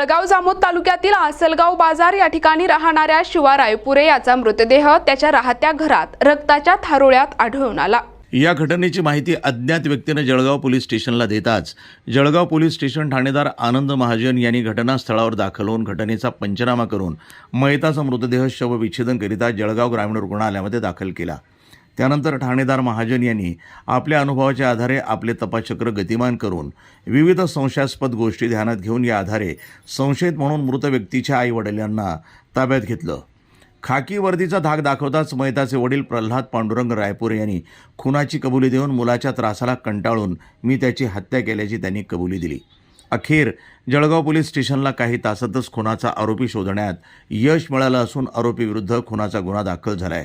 जळगाव जामोद तालुक्यातील आसलगाव बाजार या ठिकाणी राहणाऱ्या शिवा रायपुरे याचा मृतदेह त्याच्या राहत्या घरात रक्ताच्या थारोळ्यात आढळून आला. या घटनेची माहिती अज्ञात व्यक्तीने जळगाव पोलीस स्टेशनला देताच जळगाव पोलीस स्टेशन ठाणेदार आनंद महाजन यांनी घटनास्थळावर दाखल होऊन घटनेचा पंचनामा करून मयताचा मृतदेह शवविच्छेदनकरिता जळगाव ग्रामीण रुग्णालयामध्ये दाखल केला. त्यानंतर ठाणेदार महाजन यांनी आपल्या अनुभवाच्या आधारे आपले तपासचक्र गतिमान करून विविध संशयास्पद गोष्टी ध्यानात घेऊन या आधारे संशयित म्हणून मृत व्यक्तीच्या आई वडिलांना ताब्यात घेतलं. खाकी वर्दीचा धाक दाखवताच मयताचे वडील प्रल्हाद पांडुरंग रायपूर यांनी खुनाची कबुली देऊन मुलाच्या त्रासाला कंटाळून मी त्याची हत्या केल्याची त्यांनी कबुली दिली. अखेर जळगाव पोलीस स्टेशनला काही तासातच खुनाचा आरोपी शोधण्यात यश मिळालं असून आरोपीविरुद्ध खुनाचा गुन्हा दाखल झाला आहे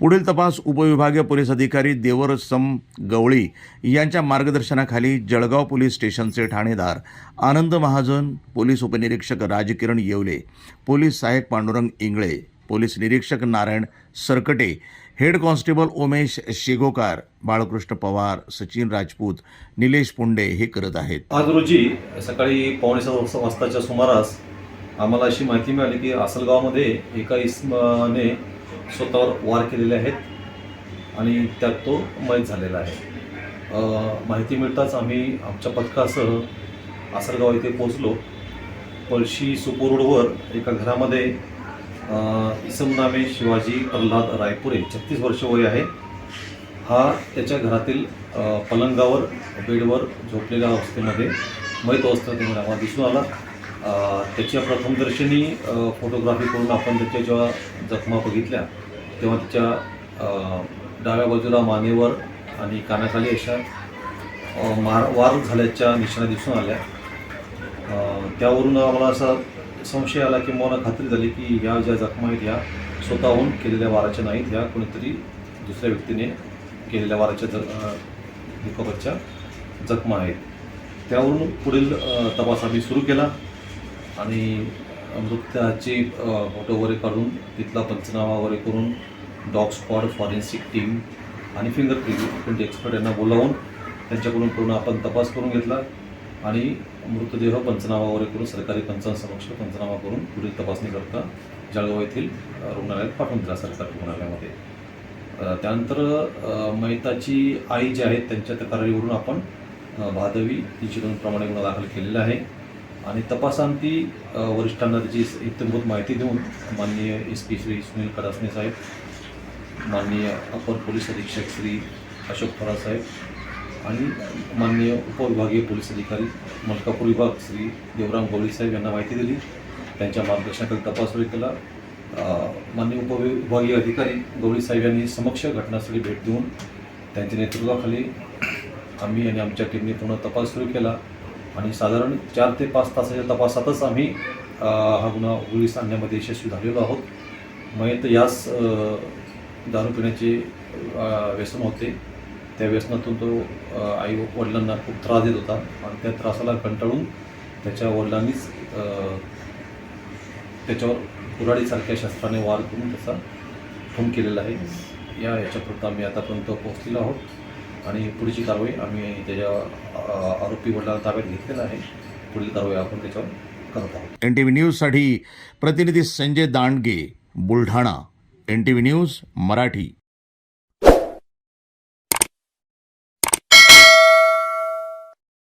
पुढील तपास उपविभागीय पोलीस अधिकारी देवरसम गवळी यांच्या मार्गदर्शनाखाली जळगाव पोलीस स्टेशनचे ठाणेदार आनंद महाजन पोलीस उपनिरीक्षक राजकिरण येवले पोलीस सहाय्यक पांडुरंग इंगळे पोलीस निरीक्षक नारायण सरकटे हेड कॉन्स्टेबल उमेश शेगोकार बाळकृष्ण पवार सचिन राजपूत निलेश पुंडे हे करत आहेत. आज रोजी सकाळी पावणे वाजताच्या सुमारास आम्हाला अशी माहिती मिळाली की आसलगावमध्ये एका इसमाने स्वतःवर वार केलेले आहेत आणि त्यात तो मयत झालेला आहे. माहिती मिळताच आम्ही आमच्या पथकासह आसलगाव येथे पोहोचलो. पळशी सुपूर रोडवर एका घरामध्ये इसमनामे इसम नामे शिवाजी प्रल्हाद रायपुरे छत्तीस वर्ष वय आहे. हा त्याच्या घरातील पलंगावर बेडवर झोपलेल्या अवस्थेमध्ये मयत अवस्थेमध्ये मला दिसून आला. त्याच्या प्रथमदर्शनी फोटोग्राफी करून आपण त्याच्या जेव्हा जखमा बघितल्या तेव्हा त्याच्या डाव्या बाजूला मानेवर आणि कानाखाली अशा मार वार झाल्याच्या निशाणा दिसून आल्या. त्यावरून आम्हाला असा संशय आला की मला खात्री झाली की ह्या ज्या जखमा आहेत ह्या स्वतःहून केलेल्या वाराच्या नाहीत ह्या कोणीतरी दुसऱ्या व्यक्तीने केलेल्या वाराच्या ज दुखापतच्या जखमा आहेत. त्यावरून पुढील तपास आम्ही सुरू केला. आणि मृत्याची फोटो वगैरे काढून तिथला पंचनामा वगैरे करून डॉग स्क्वॉड फॉरेन्सिक टीम आणि फिंगर प्रिंट एक्सपर्ट यांना बोलावून त्यांच्याकडून पूर्ण आपण तपास करून घेतला आणि मृतदेह पंचनामा वगैरे करून सरकारी पंचांसमक्ष पंचनामा करून पुढील तपासणी करता जळगाव येथील रुग्णालयात पाठवून दिला सरकारी रुग्णालयामध्ये. त्यानंतर मैताची आई जी आहेत त्यांच्या तक्रारीवरून आपण भादवी तीनशे दोन प्रमाणे गुन्हा दाखल केलेला आहे. आणि तपासांती वरिष्ठांना त्याची इत्यंभूत माहिती देऊन माननीय एस पी श्री सुनील कडासने साहेब माननीय अपर पोलीस अधीक्षक श्री अशोक थोरा साहेब आणि माननीय उपविभागीय पोलीस अधिकारी मलकापूर विभाग श्री देवराम गवळी साहेब यांना माहिती दिली. त्यांच्या मार्गदर्शनाखाली तपास सुरू केला. माननीय उपविभागीय अधिकारी गवळी साहेब यांनी समक्ष घटनास्थळी भेट देऊन त्यांच्या नेतृत्वाखाली आम्ही आणि आमच्या टीमने पूर्ण तपास सुरू केला. आणि साधारण चार ते पाच तासाच्या तपासातच आम्ही हा गुन्हा उघडीस आणण्यामध्ये यशस्वी झालेलो आहोत. मयत यास दारू पिण्याचे व्यसन होते. त्या व्यसनातून तो आई वडिलांना खूप त्रास देत होता. आणि त्या त्रासाला कंटाळून त्याच्या वडिलांनीच त्याच्यावर कुराडीसारख्या शस्त्राने वार करून त्याचा खून केलेला आहे. या याच्यापर्यंत आम्ही आतापर्यंत पोहोचलेलो आहोत. आणि पुढची कारवाई आम्ही त्याच्या आरोपी वडिलांना ताब्यात घेतलेला आहे. पुढील कारवाई आपण त्याच्यावर करत आहोत. एन टी व्ही न्यूजसाठी प्रतिनिधी Sanjay Dandge Buldhana. N T V news Marathi.